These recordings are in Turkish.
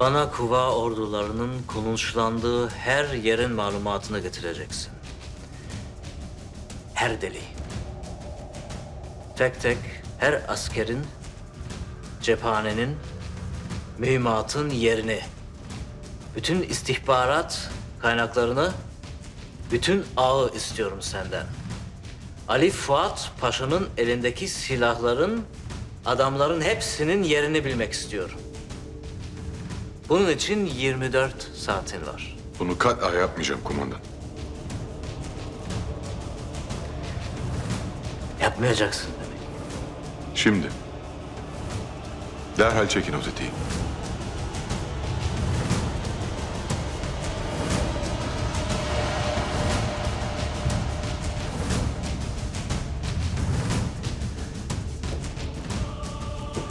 Bana kuva ordularının konuşlandığı her yerin malumatını getireceksin. Her deli. Tek tek her askerin, cephanenin, mühimmatın yerini, bütün istihbarat kaynaklarını, bütün ağı istiyorum senden. Ali Fuat Paşa'nın elindeki silahların, adamların hepsinin yerini bilmek istiyorum. Bunun için 24 saatin var. Bunu kat'a yapmayacağım kumandan. Yapmayacaksın demek. Şimdi. Derhal çekin o tetiği.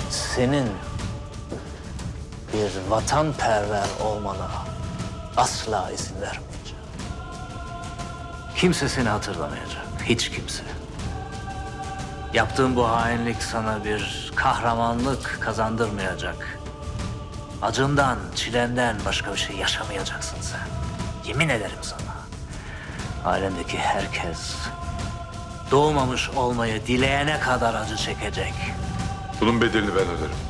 Senin bir vatanperver olmana asla izin vermeyeceğim. Kimse seni hatırlamayacak. Hiç kimse. Yaptığın bu hainlik sana bir kahramanlık kazandırmayacak. Acından, çilenden başka bir şey yaşamayacaksın sen. Yemin ederim sana. Ailendeki herkes doğmamış olmayı dileyene kadar acı çekecek. Bunun bedelini ben öderim.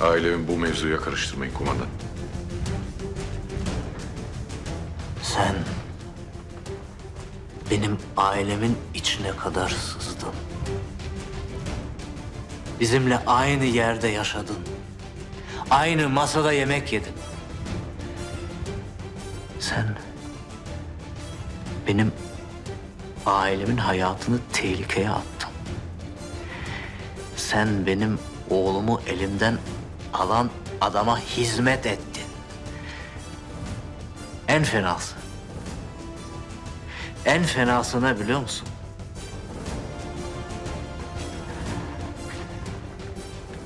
Ailemin bu mevzuya karıştırmayın kumandan. Sen benim ailemin içine kadar sızdın. Bizimle aynı yerde yaşadın. Aynı masada yemek yedin. Sen benim ailemin hayatını tehlikeye attın. Sen benim oğlumu elimden alan adama hizmet ettin. En fenası. En fenası ne biliyor musun?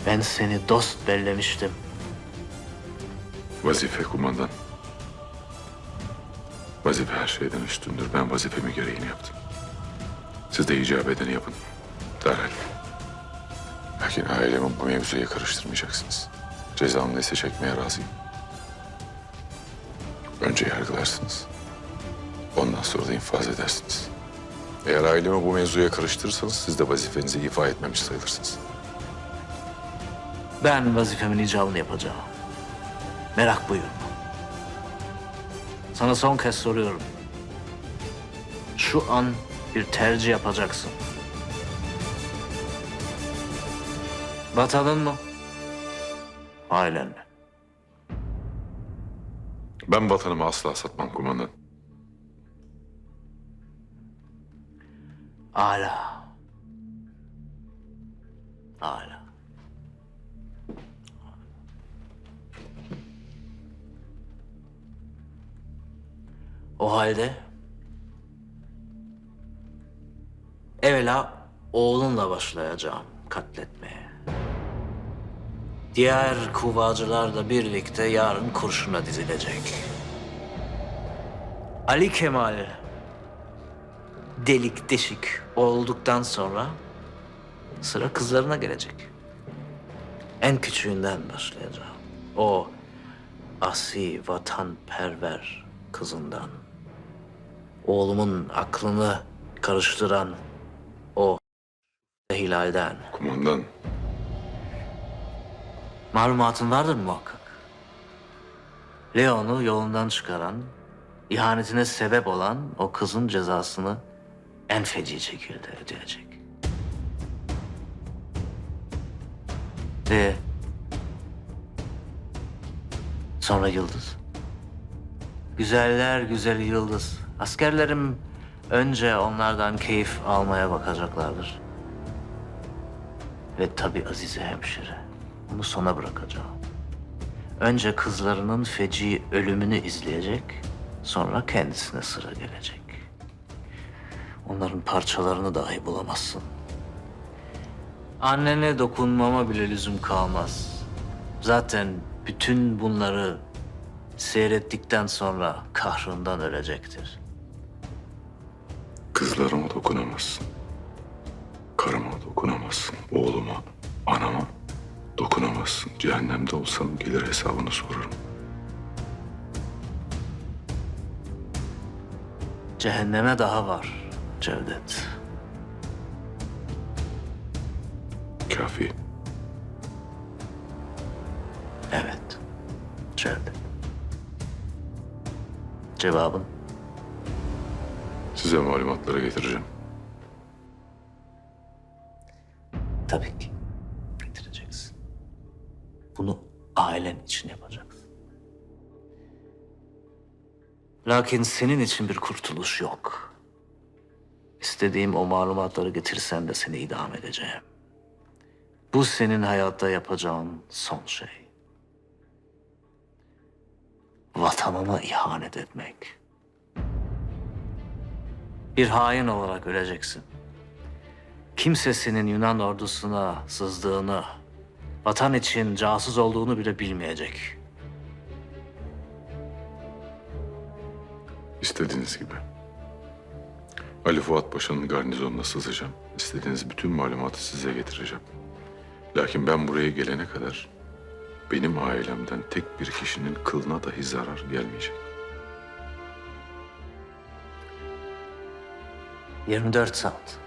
Ben seni dost bellemiştim. Vazife kumandan. Vazife her şeyden üstündür. Ben vazifemi gereğini yaptım. Siz de icap edeni yapın. Derhal. Lakin ailemin bu mevzuya karıştırmayacaksınız. Cezam neyse çekmeye razıyım. Önce yargılarsınız. Ondan sonra da infaz edersiniz. Eğer ailemi bu mevzuya karıştırırsanız siz de vazifenizi ifa etmemiş sayılırsınız. Ben vazifemin icabını yapacağım. Merak buyurma. Sana son kez soruyorum. Şu an bir tercih yapacaksın. Vatanın mı? Ailen mi? Ben vatanımı asla satmam kumandan. Âlâ. Âlâ. O halde evvela oğlunla başlayacağım katletmeye. Diğer kuvacılar da birlikte yarın kurşuna dizilecek. Ali Kemal delik deşik olduktan sonra sıra kızlarına gelecek. En küçüğünden başlayacağım. O asi vatanperver kızından. Oğlumun aklını karıştıran o hilalden. Kumandan. Malumatın vardır muhakkak. Leon'u yolundan çıkaran, ihanetine sebep olan o kızın cezasını en feci şekilde ödeyecek. Ve sonra Yıldız. Güzeller güzeli Yıldız. Askerlerim önce onlardan keyif almaya bakacaklardır. Ve tabii Azize hemşire. Bunu sona bırakacağım. Önce kızlarının feci ölümünü izleyecek, sonra kendisine sıra gelecek. Onların parçalarını dahi bulamazsın. Annene dokunmama bile lüzum kalmaz. Zaten bütün bunları seyrettikten sonra kahrından ölecektir. Kızlarıma dokunamazsın. Karıma dokunamazsın. Oğluma, anama olmazsın. Cehennemde olsam gelir hesabını sorarım. Cehenneme daha var Cevdet. Kafi. Evet. Cevdet. Cevabın? Size malumatları getireceğim. Tabii ki. Bunu ailen için yapacaksın. Lakin senin için bir kurtuluş yok. İstediğim o malumatları getirsen de seni idam edeceğim. Bu senin hayatta yapacağın son şey. Vatanına ihanet etmek. Bir hain olarak öleceksin. Kimse senin Yunan ordusuna sızdığını, vatan için casus olduğunu bile bilmeyecek. İstediğiniz gibi. Ali Fuat Paşa'nın garnizonuna sızacağım. İstediğiniz bütün malumatı size getireceğim. Lakin ben buraya gelene kadar benim ailemden tek bir kişinin kılına dahi zarar gelmeyecek. 24 saat.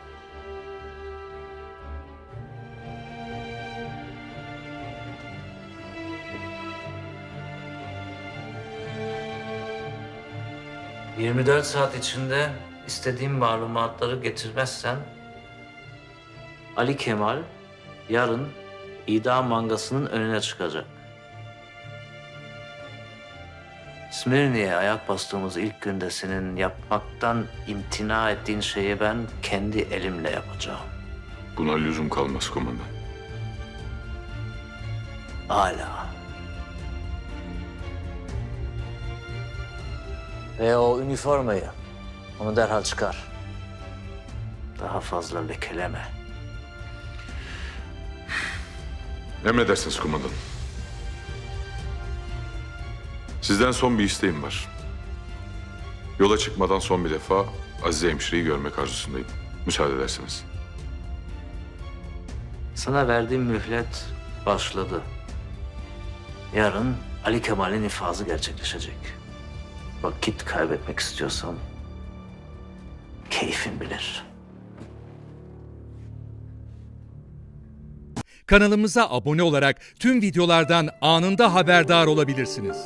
...24 saat içinde istediğim malumatları getirmezsen... ...Ali Kemal yarın idam mangasının önüne çıkacak. Smirni'ye ayak bastığımız ilk günde senin yapmaktan imtina ettiğin şeyi ben kendi elimle yapacağım. Buna lüzum kalmaz komandan. Hala. Ve o üniformayı, onu derhal çıkar. Daha fazla lekeleme. Emredersiniz komandan. Sizden son bir isteğim var. Yola çıkmadan son bir defa Azize hemşireyi görmek arzusundayım. Müsaade ederseniz. Sana verdiğim mühlet başladı. Yarın Ali Kemal'in infazı gerçekleşecek. Vakit kaybetmek istiyorsan keyfin bilir. Kanalımıza abone olarak tüm videolardan anında haberdar olabilirsiniz.